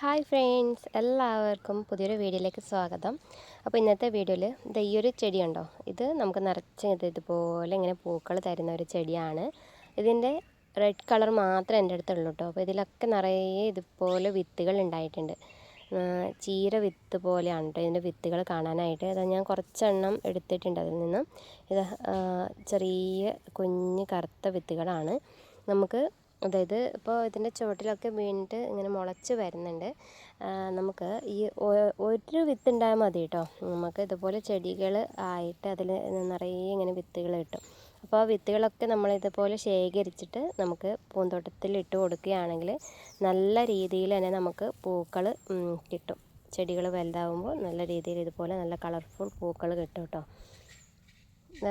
Hi friends എല്ലാവർക്കും പുതിയൊരു വീഡിയോയിലേക്ക് സ്വാഗതം. അപ്പോൾ ഇന്നത്തെ വീഡിയോയിൽ ഇത് ഈ ഒരു ചെടിയുണ്ടോ ഇത് നമുക്ക് നിറച്ച് ഇത് ഇതുപോലെ ഇങ്ങനെ പൂക്കൾ തരുന്ന ഒരു ചെടിയാണ്. ഇതിന്റെ റെഡ് കളർ മാത്രമേ എന്റെ അടുത്തുള്ളൂ കേട്ടോ. അപ്പോൾ ഇതിലൊക്കെ നിറയെ ഇതുപോലെ വിത്തുകൾ ഉണ്ടായിട്ടുണ്ട്. ചീര വിത്ത് പോലെയാണ് കേട്ടോ ഇതിന്റെ വിത്തുകൾ കാണാനായിട്ട്. അത് ഞാൻ കുറച്ചെണ്ണം എടുത്തിട്ടുണ്ട് അതിൽ നിന്നും. ഇത് ചെറിയ കുഞ്ഞ് കറുത്ത വിത്തുകളാണ്. നമുക്ക് അതായത് ഇപ്പോൾ ഇതിന്റെ ചുവട്ടിലൊക്കെ വീണിട്ട് ഇങ്ങനെ മുളച്ച് വരുന്നുണ്ട്. നമുക്ക് ഈ ഒരു വിത്ത് ഉണ്ടായാൽ മതി കേട്ടോ നമുക്ക് ഇതുപോലെ ചെടികൾ ആയിട്ട് അതിൽ നിറയെ ഇങ്ങനെ വിത്തുകൾ കിട്ടും. അപ്പോൾ ആ വിത്തുകളൊക്കെ നമ്മൾ ഇതുപോലെ ശേഖരിച്ചിട്ട് നമുക്ക് പൂന്തോട്ടത്തിൽ ഇട്ട് കൊടുക്കുകയാണെങ്കിൽ നല്ല രീതിയിൽ തന്നെ നമുക്ക് പൂക്കൾ കിട്ടും. ചെടികൾ വലുതാവുമ്പോൾ നല്ല രീതിയിൽ ഇതുപോലെ നല്ല കളർഫുൾ പൂക്കൾ കിട്ടും കേട്ടോ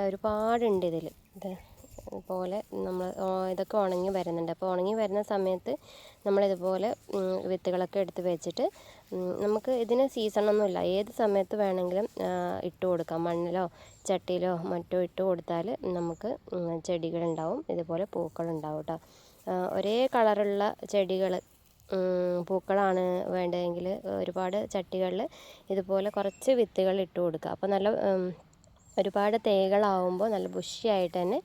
ഒരുപാടുണ്ട് ഇതിൽ ഇത് പോലെ നമ്മൾ ഇതൊക്കെ ഉണങ്ങി വരുന്നുണ്ട്. അപ്പോൾ ഉണങ്ങി വരുന്ന സമയത്ത് നമ്മളിതുപോലെ വിത്തുകളൊക്കെ എടുത്ത് വെച്ചിട്ട് നമുക്ക് ഇതിന് സീസണൊന്നുമില്ല ഏത് സമയത്ത് വേണമെങ്കിലും ഇട്ട് കൊടുക്കാം. മണ്ണിലോ ചട്ടിയിലോ മറ്റോ ഇട്ട് കൊടുത്താൽ നമുക്ക് ചെടികളുണ്ടാവും. ഇതുപോലെ പൂക്കളുണ്ടാവും കേട്ടോ ഒരേ കളറുള്ള ചെടികൾ പൂക്കളാണ് വേണ്ടതെങ്കിൽ ഒരുപാട് ചട്ടികളിൽ ഇതുപോലെ കുറച്ച് വിത്തുകൾ ഇട്ട് കൊടുക്കുക. അപ്പോൾ നല്ല ഒരുപാട് തേകളാവുമ്പോൾ നല്ല ബുഷിയായിട്ട് തന്നെ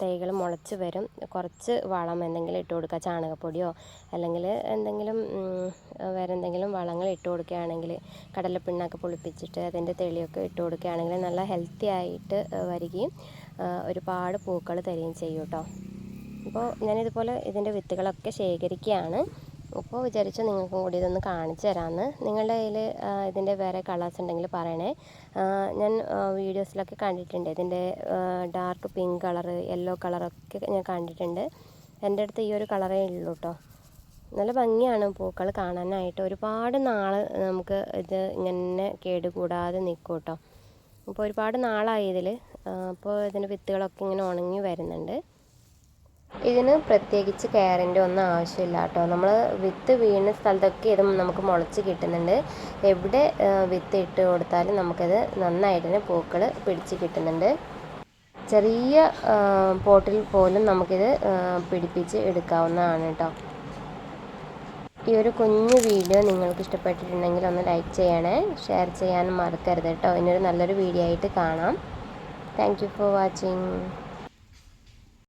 തൈകൾ മുളച്ച് വരും. കുറച്ച് വളം എന്തെങ്കിലും ഇട്ട് കൊടുക്കുക. ചാണകപ്പൊടിയോ അല്ലെങ്കിൽ എന്തെങ്കിലും വേറെ എന്തെങ്കിലും വളങ്ങൾ ഇട്ട് കൊടുക്കുകയാണെങ്കിൽ കടലപ്പിണ്ണൊക്കെ പുളിപ്പിച്ചിട്ട് അതിന്റെ തെളിയൊക്കെ ഇട്ട് കൊടുക്കുകയാണെങ്കിൽ നല്ല ഹെൽത്തി ആയിട്ട് വരികയും ഒരുപാട് പൂക്കൾ തരികയും ചെയ്യും കേട്ടോ അപ്പോൾ ഞാനിതുപോലെ ഇതിന്റെ വിത്തുകളൊക്കെ ശേഖരിക്കുകയാണ്. അപ്പോൾ വിചാരിച്ചു നിങ്ങൾക്കും കൂടി ഇതൊന്ന് കാണിച്ചു തരാമെന്ന് നിങ്ങളുടെ കയ്യിൽ ഇതിന്റെ വേറെ കളേഴ്സ് ഉണ്ടെങ്കിൽ പറയണേ. ഞാൻ വീഡിയോസിലൊക്കെ കണ്ടിട്ടുണ്ട്. ഇതിന്റെ ഡാർക്ക് പിങ്ക് കളറ് യെല്ലോ കളറൊക്കെ ഞാൻ കണ്ടിട്ടുണ്ട്. എന്റെ അടുത്ത് ഈ ഒരു കളറേ ഉള്ളൂ കേട്ടോ നല്ല ഭംഗിയാണ് പൂക്കൾ കാണാനായിട്ട്. ഒരുപാട് നാൾ നമുക്ക് ഇത് ഇങ്ങനെ കേടുകൂടാതെ നിൽക്കും കേട്ടോ അപ്പോൾ ഒരുപാട് നാളായി ഇതിൽ അപ്പോൾ ഇതിന്റെ വിത്തുകളൊക്കെ ഇങ്ങനെ ഉണങ്ങി വരുന്നുണ്ട്. ഇതിന് പ്രത്യേകിച്ച് കെയറിന്റെ ഒന്നും ആവശ്യമില്ല കേട്ടോ. നമ്മൾ വിത്ത് വീണ സ്ഥലത്തൊക്കെ ഇത് നമുക്ക് മുളച്ച് കിട്ടുന്നുണ്ട്. എവിടെ വിത്ത് ഇട്ട് കൊടുത്താലും നമുക്കത് നന്നായിട്ട് തന്നെ പൂക്കൾ പിടിച്ച് കിട്ടുന്നുണ്ട്. ചെറിയ പോട്ടിൽ പോലും നമുക്കിത് പിടിപ്പിച്ച് എടുക്കാവുന്നതാണ് കേട്ടോ. ഈ ഒരു കുഞ്ഞു വീഡിയോ നിങ്ങൾക്ക് ഇഷ്ടപ്പെട്ടിട്ടുണ്ടെങ്കിൽ ഒന്ന് ലൈക്ക് ചെയ്യണേ. ഷെയർ ചെയ്യാനും മറക്കരുത് കേട്ടോ. ഇനിയൊരു നല്ലൊരു വീഡിയോ ആയിട്ട് കാണാം. Thank for watching